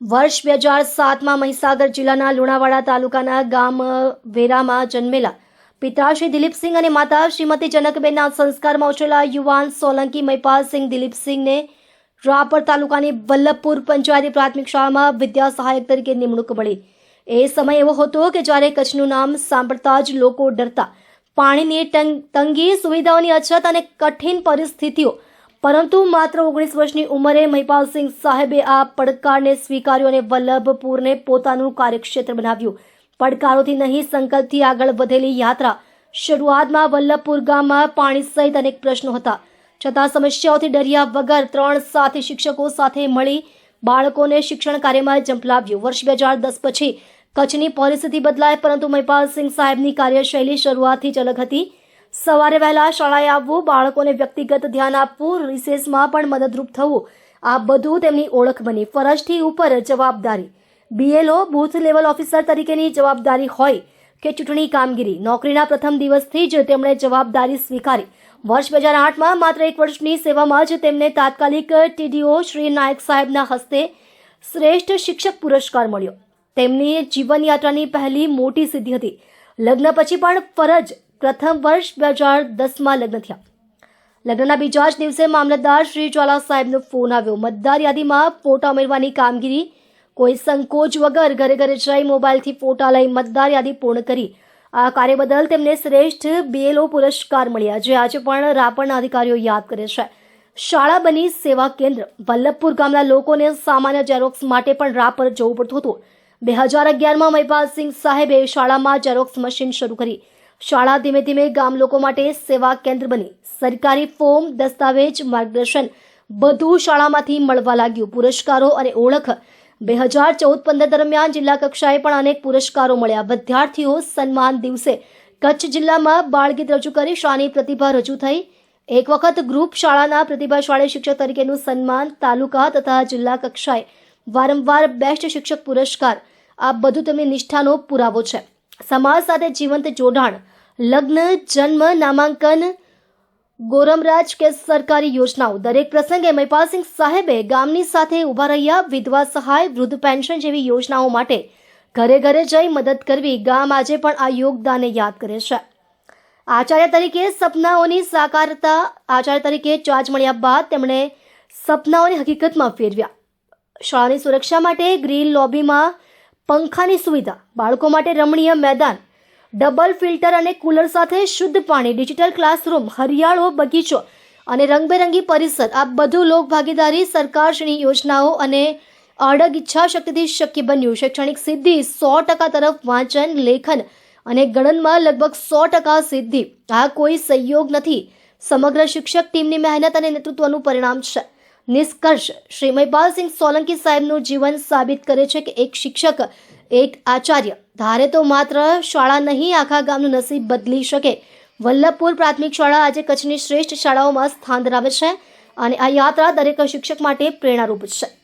વર્ષ બે હજાર સાતમાં મહીસાગર જિલ્લાના લુણાવાડા તાલુકાના ગામ વેરામાં જન્મેલા પિતા શ્રી દિલીપસિંહ અને માતા શ્રીમતી જનકબેનના સંસ્કારમાં ઉછરેલા યુવાન સોલંકી મહિપાલસિંહ દિલીપસિંહને રાપર તાલુકાની વલ્લભપુર પંચાયતી પ્રાથમિક શાળામાં વિદ્યા સહાયક તરીકે નિમણૂક મળી. એ સમય એવો હતો કે જ્યારે કચ્છનું નામ સાંભળતા જ લોકો ડરતા. પાણીની તંગી સુવિધાઓની અછત અને કઠિન પરિસ્થિતિઓ પરંતુ માત્ર ઓગણીસ વર્ષની ઉંમરે મહિપાલસિંહ સાહેબે આ પડકારને સ્વીકાર્યો અને વલ્લભપુરને પોતાનું કાર્યક્ષેત્ર બનાવ્યું. પડકારોથી નહીં, સંકલ્પથી આગળ વધેલી યાત્રા. શરૂઆતમાં વલ્લભપુર ગામમાં પાણી સહિત અનેક પ્રશ્નો હતા. છતાં સમસ્યાઓથી ડર્યા વગર ત્રણ સાથી શિક્ષકો સાથે મળી બાળકોને શિક્ષણ કાર્યમાં ઝંપલાવ્યું વર્ષ બે હજાર દસ પછી કચ્છની પરિસ્થિતિ બદલાય, પરંતુ મહિપાલસિંહ સાહેબની કાર્યશૈલી શરૂઆતથી જ અલગ હતી. સવારે વહેલા શાળાએ આવવું, બાળકોને વ્યક્તિગત ધ્યાન આપવું, રિસેસમાં પણ મદદરૂપ થવું, આ બધું તેમની ઓળખ બની. ફરજથી ઉપર જવાબદારી. બીએલઓ બૂથ લેવલ ઓફિસર તરીકેની જવાબદારી હોય કે ચૂંટણી કામગીરી. નોકરીના પ્રથમ દિવસથી જ તેમણે જવાબદારી સ્વીકારી. વર્ષ બે હજાર આઠમાં માત્ર એક વર્ષની સેવામાં જ તેમને તાત્કાલિક ટીડીઓ શ્રી નાયક સાહેબના હસ્તે શ્રેષ્ઠ શિક્ષક પુરસ્કાર મળ્યો. તેમની જીવનયાત્રાની પહેલી મોટી સિદ્ધિ હતી. લગ્ન પછી પણ ફરજ પ્રથમ વર્ષ બે હજાર દસમાં લગ્ન થયા. લગ્નના બીજા જ દિવસે મામલતદાર શ્રી જ્વાલા સાહેબનો ફોન આવ્યો. મતદાર યાદીમાં ફોટા ઉમેરવાની કામગીરી, કોઈ સંકોચ વગર ઘરે ઘરે જઈ મોબાઈલથી ફોટા લઈ મતદાર યાદી પૂર્ણ કરી. આ કાર્ય બદલ તેમને શ્રેષ્ઠ બીએલઓ પુરસ્કાર મળ્યા, જે આજે પણ રાપરના અધિકારીઓ યાદ કરે છે. શાળા બની સેવા કેન્દ્ર. વલ્લભપુર ગામના લોકોને સામાન્ય જેરોક્સ માટે પણ રાપર જવું પડતું હતું. બે હજાર અગિયારમાં મહિપાલસિંહ સાહેબે શાળામાં જેરોક્સ મશીન શરૂ કરી. શાળા ધીમે ધીમે ગામ લોકો માટે સેવા કેન્દ્ર બની. સરકારી ફોર્મ, દસ્તાવેજ, માર્ગદર્શન બધું શાળામાંથી મળવા લાગ્યું. પુરસ્કારો અને ઓળખ. બે હજાર ચૌદ પંદર દરમિયાન જિલ્લા કક્ષાએ પણ અનેક પુરસ્કારો મળ્યા. વિદ્યાર્થીઓ સન્માન દિવસે કચ્છ જિલ્લામાં બાળગીત રજૂ કરી શાની પ્રતિભા રજૂ થઈ. એક વખત ગ્રુપ શાળાના પ્રતિભાશાળી શિક્ષક તરીકેનું સન્માન તાલુકા તથા જિલ્લા કક્ષાએ વારંવાર બેસ્ટ શિક્ષક પુરસ્કાર. આ બધું તેમની નિષ્ઠાનો પુરાવો છે. સમાજ સાથે જીવંત જોડાણ લગ્ન, જન્મ, નામાંકન, ગોરમરાજ કે સરકારી યોજનાઓ. દરેક પ્રસંગે મહિપાલસિંહ સાહેબે ગામની સાથે ઊભા રહ્યા વિધવા સહાય, વૃદ્ધ પેન્શન જેવી યોજનાઓ માટે ઘરે ઘરે જઈ મદદ કરવી ગામ આજે પણ આ યોગદાનને યાદ કરે છે. આચાર્ય તરીકે સપનાઓની સાકારતા, આચાર્ય તરીકે ચાર્જ મળ્યા બાદ તેમણે સપનાઓને હકીકતમાં ફેરવ્યા. શાળાની સુરક્ષા માટે ગ્રીન લોબીમાં પંખાની સુવિધા. બાળકો માટે રમણીય મેદાન. ડબલ ફિલ્ટર અને કુલર સાથે શુદ્ધ પાણી ડિજિટલ ક્લાસરૂમ હરિયાળો બગીચો અને રંગબેરંગી પરિસર, આ બધું લોક ભાગીદારી સરકારશ્રીની યોજનાઓ અને અડગ ઈચ્છા શક્તિથી શક્ય બન્યું. શૈક્ષણિક સિદ્ધિ સો ટકા તરફ વાંચન, લેખન અને ગણનમાં લગભગ સો ટકા સિદ્ધિ. આ કોઈ સંયોગ નથી. સમગ્ર શિક્ષક ટીમની મહેનત અને નેતૃત્વનું પરિણામ છે. નિષ્કર્ષ શ્રી મહિપાલસિંહ સોલંકી સાહેબનું જીવન સાબિત કરે છે કે એક શિક્ષક, એક આચાર્ય. ધારે તો માત્ર શાળા નહીં, આખા ગામનું નસીબ બદલી શકે. વલ્લભપુર પ્રાથમિક શાળા આજે કચ્છની શ્રેષ્ઠ શાળાઓમાં સ્થાન ધરાવે છે અને આ યાત્રા દરેક શિક્ષક માટે પ્રેરણારૂપ છે.